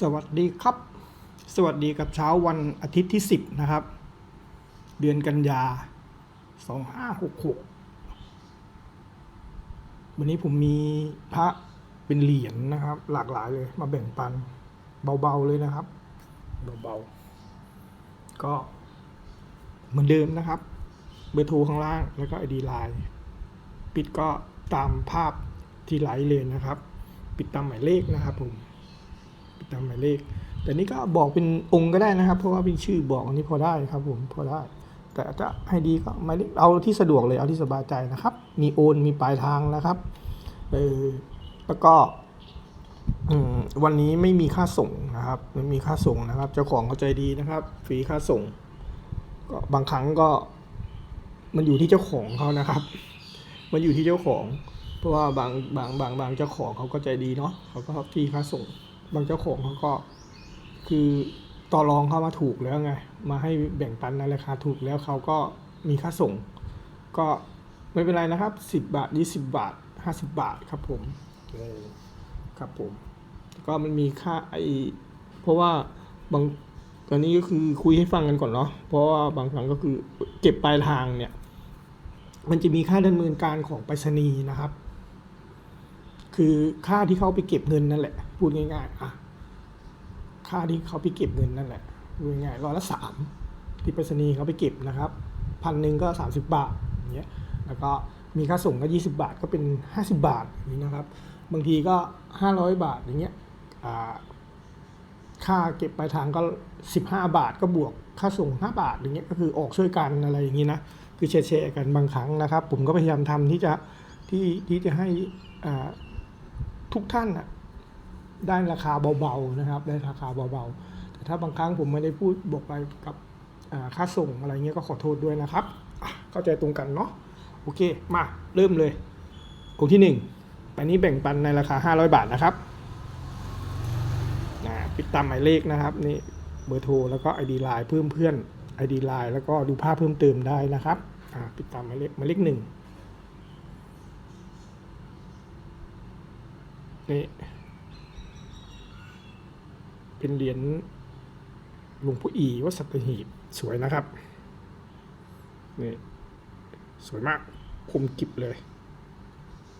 สวัสดีครับ สวัสดีกับเช้าวันอาทิตย์ที่ 10 นะครับ เดือนกันยา 2566 วันนี้ผมมีพระเป็นเหรียญนะครับ หลากหลายเลยมาแบ่งปัน เบาๆเลยนะครับ เบาๆ ก็เหมือนเดิมนะครับ เบอร์โทรข้างล่างแล้วก็ไอดีไลน์ปิดก็ตามภาพที่ไหลเลยนะครับ ปิดตามหมายเลขนะครับผม ตามหมายเลข แต่นี่ก็บอกเป็นองค์ก็ได้นะครับ เพราะว่าเป็นชื่อบอกอันนี้พอได้ครับผมพอได้ แต่ถ้าให้ดีก็หมายเลขเอาที่สะดวกเลยเอาที่สบายใจนะครับ มีโอนมีปลายทางนะครับเออแล้วก็วันนี้ไม่มีค่าส่งนะครับไม่มีค่าส่งนะครับ เจ้าของเขาใจดีนะครับฟรีค่าส่ง ก็บางครั้งก็ มันอยู่ที่เจ้าของเขานะครับ มันอยู่ที่เจ้าของ เพราะว่าบางบางบางบางเจ้าของเขาก็ใจดีเนาะเขาก็ฟรีค่าส่ง บางเจ้าของเขาก็คือต่อรองเข้ามาถูกแล้วไง มาให้แบ่งปันในราคาถูกแล้วเขาก็มีค่าส่ง ก็ไม่เป็นไรนะครับสิบบาทยี่สิบาทห้าสิบาทครับผมครับผม ก็มันมีค่าไอเพราะว่าบางตอนนี้ก็คือคุยให้ฟังกันก่อนเนาะเพราะว่าบางครั้งก็คือเก็บปลายทางเนี่ย มันจะมีค่าดำเนินการของไปรษณีย์นะครับ คือค่าที่เขาไปเก็บเงินนั่นแหละ พูดง่ายๆอะค่าที่เขาไปเก็บเงินนั่นแหละพูดง่ายๆร้อยละสามที่ไปรษณีย์เขาไปเก็บนะครับพันหนึ่งก็สามสิบบาทอย่างเงี้ยแล้วก็มีค่าส่งก็ยี่สิบาทก็เป็นห้าสิบาทนี้นะครับ บางทีก็ห้าร้อยบาทอย่างเงี้ยอ่าค่าเก็บปลายทางก็สิบห้าบาทก็บวกค่าส่งห้าบาทอย่างเงี้ยก็คือออกช่วยกันอะไรอย่างงี้นะคือแชร์ๆกันบางครั้งนะครับ ผมก็พยายามทำที่จะที่ที่จะให้ทุกท่านน่ะ ได้ราคาเบาๆนะครับ ได้ราคาเบาๆ แต่ถ้าบางครั้งผมไม่ได้พูดบอกไปกับค่าส่งอะไรเงี้ยก็ขอโทษด้วยนะครับ เข้าใจตรงกันเนาะโอเคมาเริ่มเลยองค์ที่หนึ่งอันนี้แบ่งปันในราคา 500 บาทนะครับปิดตามหมายเลขนะครับนี่เบอร์โทรแล้วก็ ID ไลน์เพิ่มเพื่อน ID ไลน์แล้วก็ดูภาพเพิ่มเติมได้นะครับปิดตามหมายเลขหมายเลขหนึ่งนี่ เป็นเหรียญหลวงพ่ออีวัดสัตหีบสวยนะครับนี่สวยมากคมกิบเลย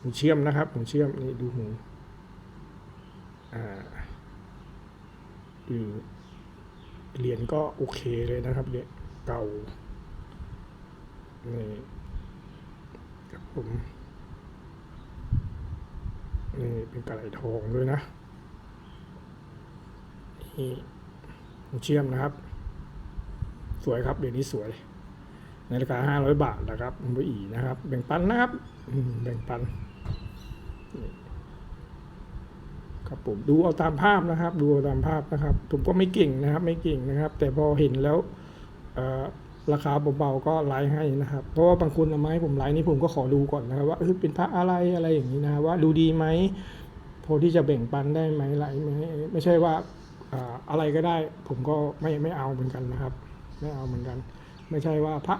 หูเชื่อมนะครับหูเชื่อมนี่ดูหูอ่าดูเหรียญก็โอเคเลยนะครับเนี่ยเก่านี่ครับผมนี่เป็นกระไหลทองด้วยนะ นี่เชื่อมนะครับ สวยครับเดี๋ยวนี้สวย ในราคา500บาทนะครับคุณผู้อีนะครับ แบ่งปันนะครับแบ่งปันครับผมดูเอาตามภาพนะครับ ดูเอาตามภาพนะครับ ผมก็ไม่เก่งนะครับ ไม่เก่งนะครับ แต่พอเห็นแล้วราคาเบาๆก็ไลฟ์ให้นะครับ เพราะว่าบางคนเอามาให้ผมไลฟ์นี่ผมก็ขอดูก่อนนะครับ ว่าเป็นพระอะไรอะไรอย่างนี้นะว่าดูดีไหมพอที่จะแบ่งปันได้ไหมไลฟ์ไหมไม่ใช่ว่า อะไรก็ได้ ผมก็ไม่ไม่เอาเหมือนกันนะครับ ไม่เอาเหมือนกัน ไม่ใช่ว่าพระ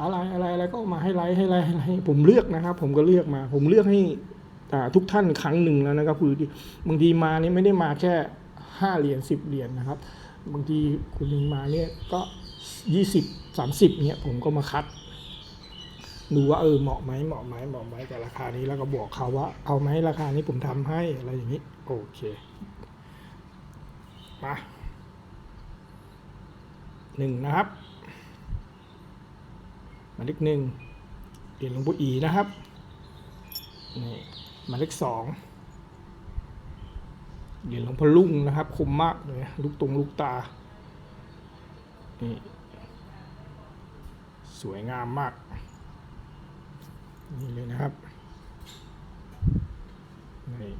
อะไรอะไรอะไรก็มาให้ไลฟ์ให้ไลฟ์ให้ไลฟ์ผมเลือกนะครับ ผมก็เลือกมา ผมเลือกให้อ่ทุกท่านครั้งหนึ่งแล้วนะครับคือบางทีมานี่ไม่ได้มาแค่ห้าเหรียญสิบเหรียญนะครับ บางทีคุณนึงมาเนี่ยก็ยี่สิบสามสิบเนี่ยผมก็มาคัด ดูว่าเออเหมาะไหมเหมาะไหมเหมาะไหมกับราคานี้แล้วก็บอกเขาว่า เอาไหมราคานี้ผมทำให้อะไรอย่างนี้ โอเค มาหนึ่งนะครับหมายเลขหนึ่งเหรียญหลวงปู่อีนะครับนี่หมายเลขสองเหรียญหลวงพ่อลุ่งนะครับคมมากเลยลูกตรงลูกตานี่สวยงามมาก นี่เลยนะครับนี่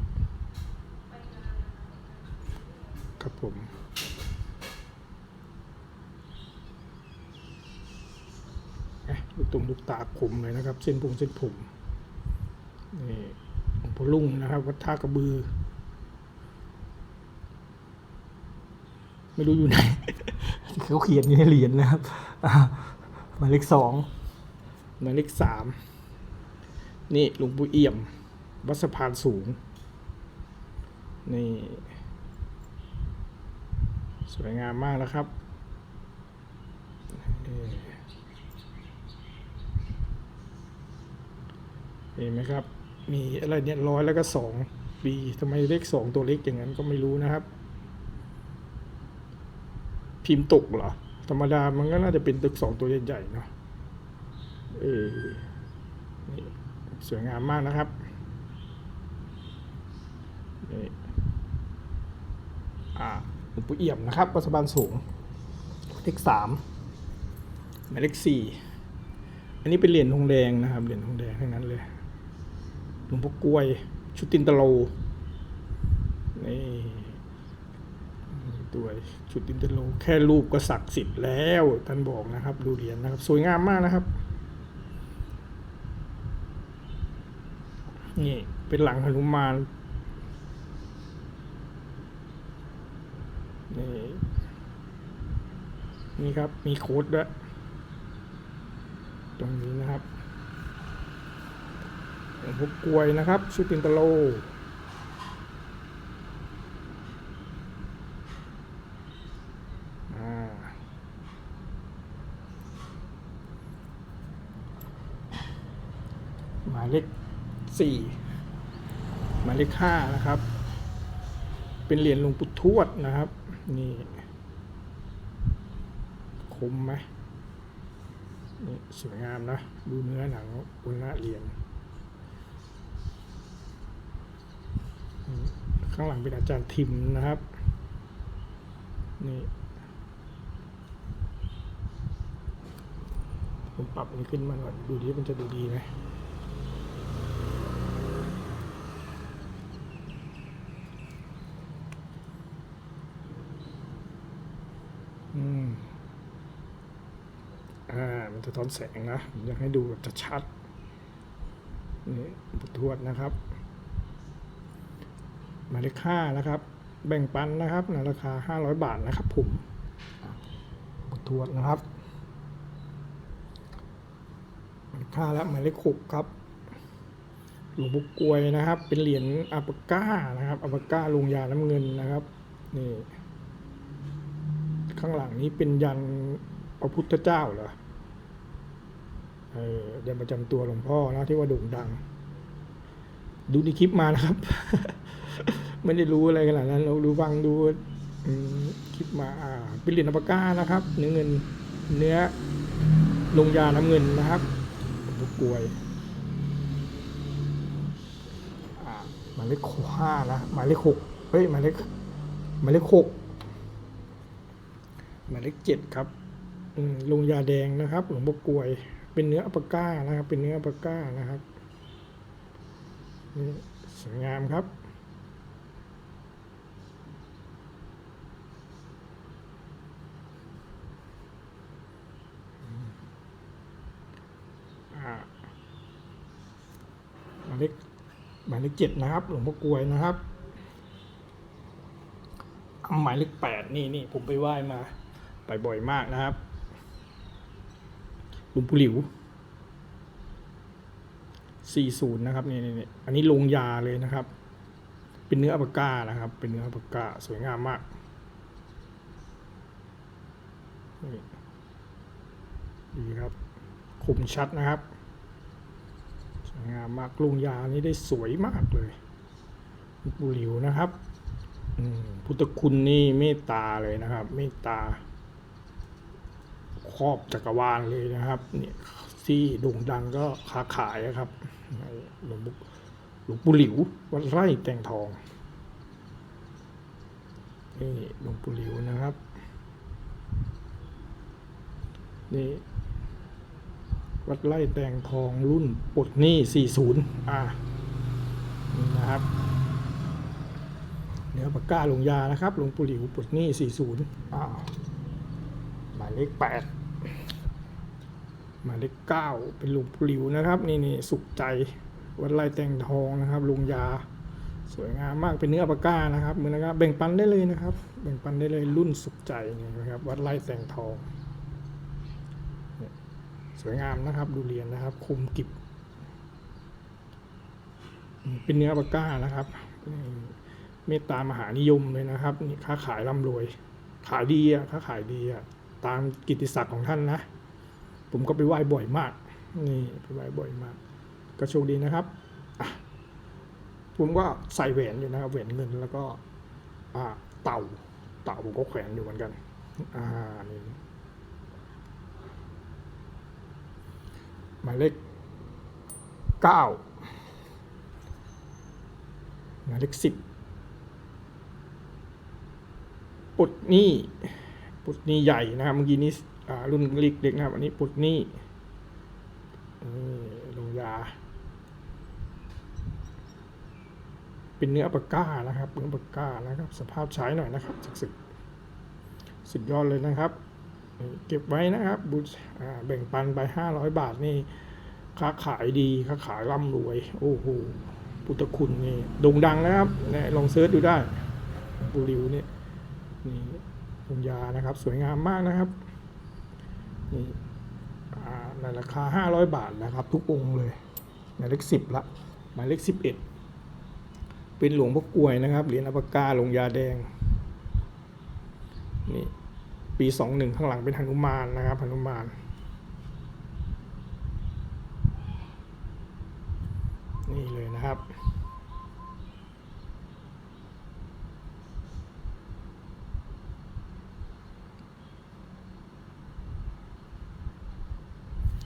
ครับผมนะลูกตุ่มลูกตาคมเลยนะครับ เส้นผมเส้นผมนี่หลวงพ่อลุ่งนะครับ วัดท่ากระบือ ไม่รู้อยู่ไหนเขาเขียนอยู่ในเหรียญนะครับอ่าหมายเลขสองหมายเลขสามนี่หลวงปู่เอี่ยม วัดสะพานสูง นี่ สวยงามมากนะครับเห็นไหมครับ มีอะไรเนี่ยร้อยแล้วก็สองปีทำไมเลขสองตัวเล็กอย่างนั้นก็ไม่รู้นะครับ พิมพ์ตกเหรอ ธรรมดามันก็น่าจะเป็นตึกสองตัวใหญ่ๆเนาะเออนี่สวยงามมากนะครับนี่อ่า ลวงปู่เอี่ยมนะครับปัสบานสูงเลขสามหมายเลขสี่อันนี้เป็นเหรียญทองแดงนะครับเหรียญทองแดงทั้งนั้นเลยหลวงพ่อกล้วย ชุดตินตะโลนี่ตัวชุดตินตะโลแค่รูปก็ศักดิ์สิทธิ์แล้วท่านบอกนะครับ ดูเหรียญนะครับ สวยงามมากนะครับนี่เป็นหลังหนุมาน นี่ครับ มีโค้ดด้วย ตรงนี้นะครับหลวงพ่อกลวยนะครับชุตินตโลหมายเลขสี่หมายเลขห้านะครับ เป็นเหรียญหลวงปู่ทวดนะครับ นี่ มไหมนี่สวยงามนะ ดูเนื้อหนังบนหน้าเหรียญข้างหลังเป็นอาจารย์ทิมนะครับ นี่ผมปรับอันนี้ขึ้นมาหน่อย ดูดีมันจะดูดีไหมอืม อ่า มันจะ ท้อนแสงนะผมอยากให้ดูแบบชัดๆนี่บุทวดนะครับหมายเลขห้านะครับ แบ่งปันนะครับในราคาห้าร้อยบาทนะครับผมบุทวดนะครับหมายเลขห้าและหมายเลขหกครับหลวงปู่กวยนะครับ เป็นเหรียญอัปปก้านะครับอัปปก้าลงยาน้ำเงินนะครับนี่ข้างหลังนี้เป็นยันพระพุทธเจ้าเหรอ เออยันประจำตัวหลวงพ่อนะที่ว่าโด่งดัง ดูในคลิปมานะครับ ไม่ได้รู้อะไรขนาดนั้น เราดูฟังดูคลิปมาอ่าเป็นเหรียญอัปาก้านะครับ เนื้อเงินเนื้อลงยาน้ำเงินนะครับหลวงปู่กลวยหมายเลขห้านะหมายเลขหกเฮ้ยหมายเลขหมายเลขหกหมายเลขเจ็ดครับลงยาแดงนะครับ หลวงพ่อกลวย เป็นเนื้ออัปก้านะครับ เป็นเนื้ออัปก้านะครับนี่สวยงามครับหมายเลขหมายเลขเจ็ดนะครับ หลวงพ่อกลวยนะครับหมายเลขแปดนี่นี่ผมไปไหว้มา ไปบ่อยมากนะครับ ลวงปูหลิว 40 นะครับนี่นี่นี่อันนี้ลงยาเลยนะครับ เป็นเนื้ออัปกานะครับ เป็นเนื้ออัปกาสวยงามมากดีครับคมชัดนะครับสวยงามมากลงยานี้ได้สวยมากเลยลวงปู่หลิวนะครับอืมพุทธคุณนี่เมตตาเลยนะครับ เมตตา ครอบจักรวาลเลยนะครับเนี่ยที่โด่งดังก็ค้าขายอะครับหลวงปู่หลวงปู่หลิววัดไร่แตงทองนี่หลวงปู่หลิวนะครับนี่วัดไร่แตงทองรุ่นปลดหนี้ 40 อ่านี่นะครับเนื้อปากกาลงยานะครับหลวงปู่หลิวปลดหนี้ 40อ้าหมายเลข8ห มาเลข9เป็นหลวงปลิวนะครับนี่นี่สุขใจวัดไร่แตงทองนะครับลงยา สวยงามมากเป็นเนื้อปากกานะครับเหมือนนะครับแบ่งปันได้เลยนะครับ แบ่งปันได้เลยรุ่นสุขใจนี่นะครับ วัดไร่แตงทอง สวยงามนะครับดูเรียนนะครับคมกิบเป็นเนื้อปากกานะครับเมตตามหานิยมเลยนะครับนี่ค้าขายร่ำรวย ขายดีอะค้าขายดีอะตามกิติศักดิ์ของท่านนะ ผมก็ไปไหว้บ่อยมาก นี่ไปไหว้บ่อยมาก ก็โชคดีนะครับ ผมก็ใส่แหวนอยู่นะครับแหวนเงินแล้วก็เต่า เต่าผมก็แขวนอยู่เหมือนกัน อ่านี่หมายเลขเก้าหมายเลขสิบปุดนี่ปุดนี่ใหญ่นะครับเมื่อกี้นี้อ่ รุ่นเล็กๆนะครับ อันนี้ปุดนี่นี่ลงยา เป็นเนื้อปากก้านะครับเนื้อปากก้านะครับ สภาพใช้หน่อยนะครับสึกๆสุดยอดเลยนะครับ เก็บไว้นะครับบุญแบ่งปันไปห้าร้อยบาทนี่ค้าขายดีค้าขายร่ำรวย โอ้โหพุทธคุณนี่โด่งดังนะครับนี่ยลองเซิร์ชดูได้บูริวเนี่ยนี่ลงยานะครับ สวยงามมากนะครับ นี่ในราคาห้าร้อยบาทนะครับ ทุกองค์เลยหมายเลขสิบละหมายเลขสิบเอ็ดเป็นหลวงพ่อกลวยนะครับเหรียญอัปปากาลงยาแดงนี่ปีสองหนึ่งข้างหลังเป็นหนุมานนะครับหนุมานนี่เลยนะครับ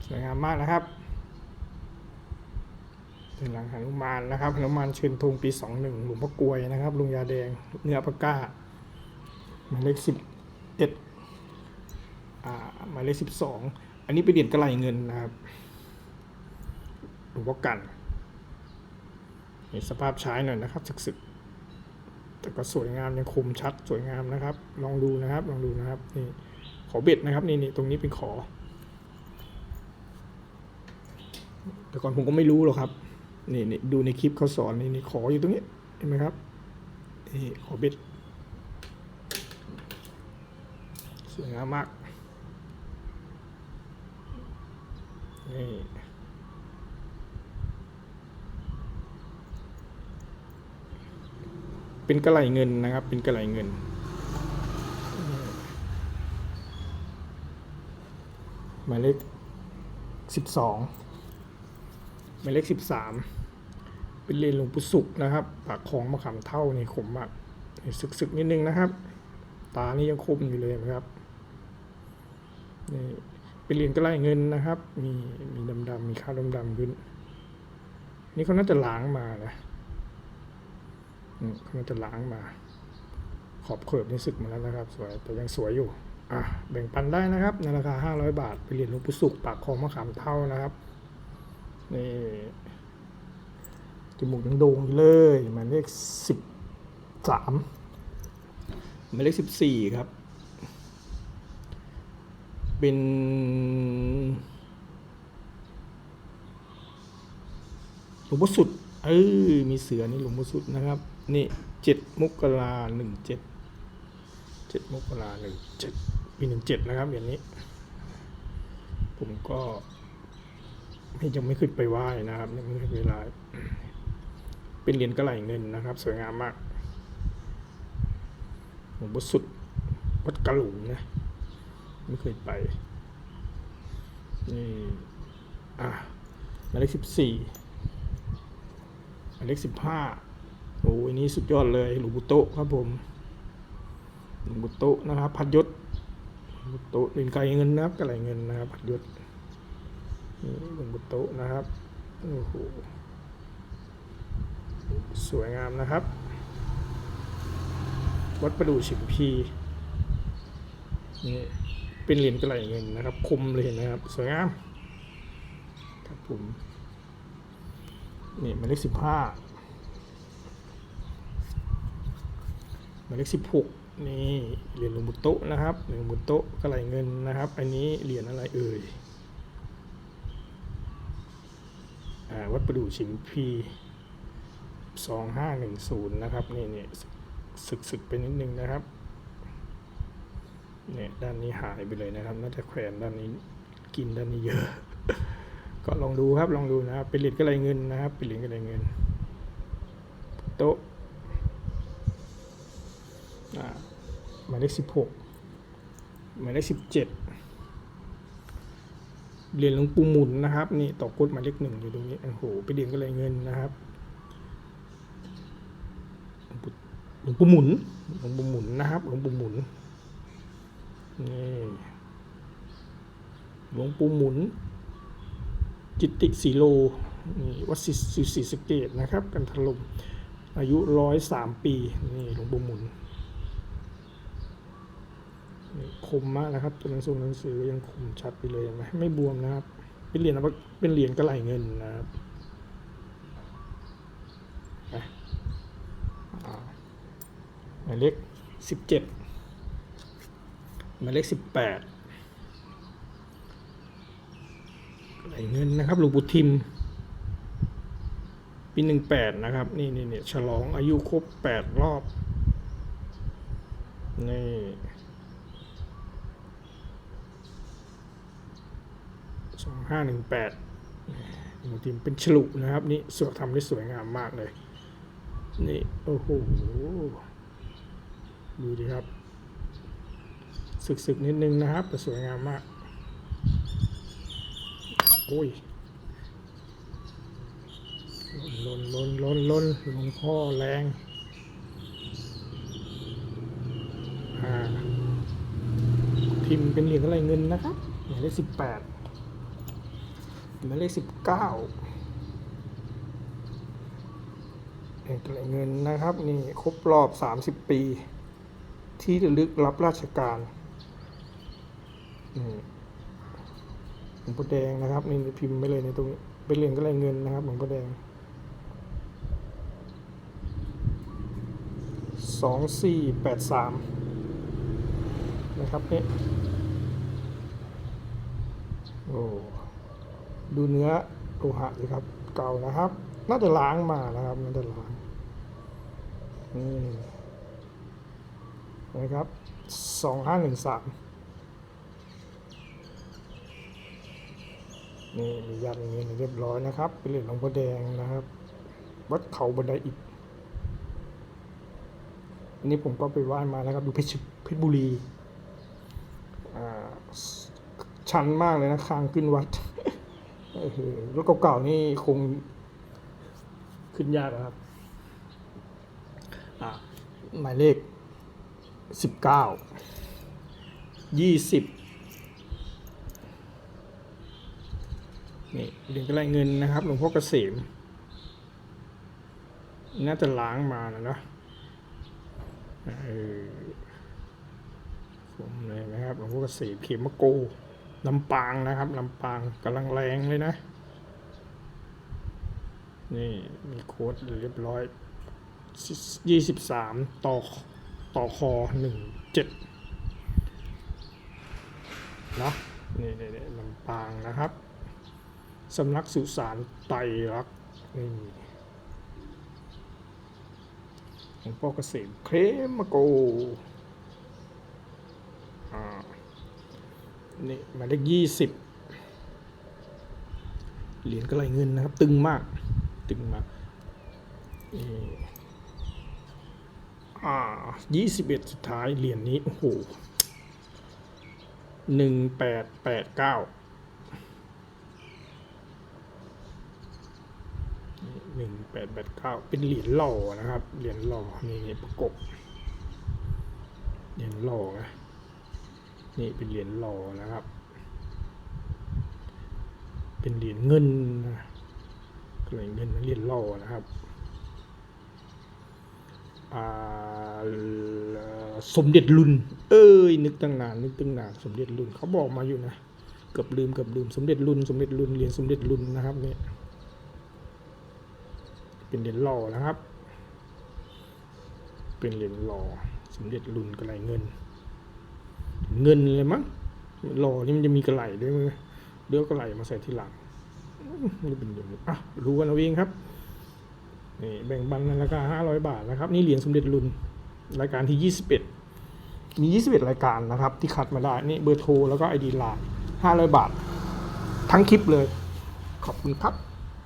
ส วยงามมากนะครับเป็นหลังหนุมานนะครับหนุมานเชิญธงปีสองหนึ่งหลวงพ่อกลวยนะครับลุงยาแดงเนื้อปากกาหมายเลขสิบเอ็ดอ่าหมายเลขสิบสองอันนี้เป็นเหรียญกระไหลเงินนะครับหลวงพ่อกันนี่สภาพใช้หน่อยนะครับสึกๆแต่ก็สวยงามยังคมชัดสวยงามนะครับ ลองดูนะครับ ลองดูนะครับนี่ขอเบ็ดนะครับนี่นี่ตรงนี้เป็นขอ แต่ก่อนผมก็ไม่รู้หรอกครับนี่นี่ดูในคลิปเขาสอนนี่นี่ขออยู่ตรงนี้เห็นไหมครับนี่ขอเบ็ดสวยงามมากนี่เป็นกระไหลเงินนะครับ เป็นกระไหลเงินหมายเลขสิบสอง หมายเลขสิบสามเป็นเลนหลวงปู่สุกนะครับ ปากของมะขามเท่านี่ขมมากนี่สึกนิดนึงนะครับ ตานี่ยังคมอยู่เลยนะครับนี่เป็นเหรียญกระไรเงินนะครับ มีมีดำๆมีข้าวดำๆขึ้น นี่เขาน่าจะล้างมานะเขาน่าจะล้างมา ขอบเขิบนี่สึกมาแล้วนะครับ สวยแต่ยังสวยอยู่อะแบ่งปันได้นะครับในราคา 500 บาทเป็นเรียญหลวงปู่สุกปากของมะขามเท่านะครับ นี่จมูกยังโด่งอยู่เลยหมายเลขสิบสามหมายเลขสิบสี่ครับ เป็นหลวงพ่อสุดเออมีเสือนี่หลวงพ่อสุดนะครับ นี่เจ็ดมกราหนึ่งเจ็ดเจ็ดมกราหนึ่งเจ็ดปีหนึ่งเจ็ดนะครับอย่างนี้ ผมก็ ไม่ยังไม่ขึ้นไปไหว้นะครับยังไม่ขึ้นไปไหว้เป็นเหรียญกระไหลเงินนะครับ สวยงามมากหลวงพ่อสุดวัดกระหลุงนะ ไม่เคยไปนี่อะหมายเลขสิบสี่หมายเลขสิบห้าโอ้ยนี่สุดยอดเลยหลวงปู่โตครับผมหลวงปู่โตนะครับ พัดยศหลวงปู่โตเหรียญไก่เงินนะครับกระไหลเงินนะครับ พัดยศ นี่บนบนโตนะครับโอ้โหสวยงามนะครับ วัดประดู่ฉิมพีนี่เป็นเหรียญกระไหลเงินนะครับ คมเลยนะครับ สวยงาม ครับผมนี่หมายเลขสิบห้าหมายเลขสิบหกนี่เหรียญหลวงบุโตนะครับหลวงบุโตกระไหลเงินนะครับ อันนี้เหรียญอะไรเอ่ย อ่า วัดประดู่ฉิมพีสองห้าหนึ่งศูนย์นะครับนี่นี่สึกสึกไปนิดนึงนะครับเนี่ยด้านนี้หายไปเลยนะครับ น่าจะแขวนด้านนี้กินด้านนี้เยอะ ก็ลองดูครับลองดูนะครับเป็นหรียญกระไรเงินนะครับเป็นหรียญกระไรเงิน โต๊ะหมายเลขสิบหกหมายเลขสิบเจ็ด เหรียญหลวงปู่หมุนนะครับ นี่ตอกกดหมายเลขหนึ่งอยู่ตรงนี้โอ้โหไปเรียญก็เลยเงินนะครับหลวงปู่หมุนหลวงปู่หมุนนะครับหลวงปู่หมุนนี่หลวงปู่หมุน จิตติสีโลนี่วัดศรีศรีศรีสเกดนะครับ กันถล่มอายุร้อยสามปีนี่หลวงปู่หมุน คมมากนะครับตัวหนังสือหนังสือยังคมชัดไปเลยเห็นไหมไม่บวมนะครับ เป็นเหรียญเป็นเหรียญกระไหลเงินนะครับหมายเลขสิบเจ็ดหมายเลขสิบแปดไหลเงินนะครับหลวงปู่ทิมปีหนึ่งแปดนะครับ นี่นี่เนี่ยฉลองอายุครบแปดรอบ นี่สอง ห้าหนึ่งแปดหัวทิมเป็นฉลุนะครับ นี่สวยทำได้สวยงามมากเลย นี่ โอ้โห ดูดิครับ สึกๆ นิดนึงนะครับ แต่สวยงามมาก โอ้ยลนลนลนลนลงพ่อแรงอ่าทิมเป็นเหรียญอะไรเงินนะครับหมายญเลขสิบแปด หมายเลขสิบเก้าเหรียญอะไรเงินนะครับนี่ครบรอบสามสิบปี ที่ระลึกรับราชการนี่หลวงพ่อแดงนะครับนี่พิมพ์ไปเลยในตรงนี้เป็นเหรียญก็ไรเงินนะครับหลวงพ่อแดงสองสี่แปดสามนะครับนี่โอ้ ดูเนื้อโลหะสิครับ เก่านะครับ น่าจะล้างมานะครับ น่าจะล้างนี่นะครับสองห้าหนึ่งสามนี่มียันอย่างนี้เรียบร้อยนะครับ เป็นเหรียญหลวงพ่อแดงนะครับ วัดเขาบันไดอิฐอันนี้ผมก็ไปไหว้มานะครับ ดูเพชรเพชรบุรี อ่า ชันมากเลยนะ คางขึ้นวัด รถเก่าๆนี่คงขึ้นยากนะครับอ่าหมายเลขสิบเก้ายี่สิบนี่เหรียญกระไรเงินนะครับหลวงพ่อเกษมน่าจะล้างมานะเนอะเออผมเลยนะครับหลวงพ่อเกษมเขมโก ลำปางนะครับลำปางกำลังแรงเลยนะ นี่มีโค้ดเรียบร้อยยี่สิบสามต่อต่อคอหนึ่งเจ็ดนาะนี่นี่นี่ลำปางนะครับสำนักสุสานไตรักษ์นี่หลวงพ่อเกษมเครมโกอ่า นี่หมายเลขยี่สิบเหรียญกระไรเงินนะครับ ตึงมาก ตึงมากอ่ายี่สิบเอ็ดสุดท้ายเหรียญนี้ โอ้โหหนึ่งแปดแปดเก้าหนึ่งแปดแปดเก้าเป็นเหรียญหล่อนะครับ เหรียญหล่อนี่นี่ประกบเหรียญหล่อนะ นี่เป็นเหรียญหล่อนะครับ เป็นเหรียญเงินนะเหรียญเงินเหรียญหล่อนะครับสมเด็จลุน เอ้ย นึกตั้งนาน นึกตั้งนาน สมเด็จลุนเขาบอกมาอยู่นะ เกือบลืม เกือบลืม สมเด็จลุน สมเด็จลุน เหรียญสมเด็จลุนนะครับเนี่ย เป็นเหรียญหล่อนะครับ เป็นเหรียญหล่อ สมเด็จรุ่นกระไหลเงิน เงินเลยมั้งหล่อนี่มันจะมีกระไหลด้วยมั้ยเดี๋ยวกระไหลมาใส่ที่หลังนี่เป็นเหรียญอะรู้กันเอาเองครับนี่แบ่งบันในราคาห้าร้อยบาทนะครับ นี่เหรียญสมเด็จรุ่นรายการที่ยี่สิบเอ็ดมียี่สิบเอ็ดรายการนะครับ ที่คัดมาได้นี่เบอร์โทร แล้วก็ไอดีไลน์ห้าร้อยบาท ทั้งคลิปเลย ขอบคุณครับ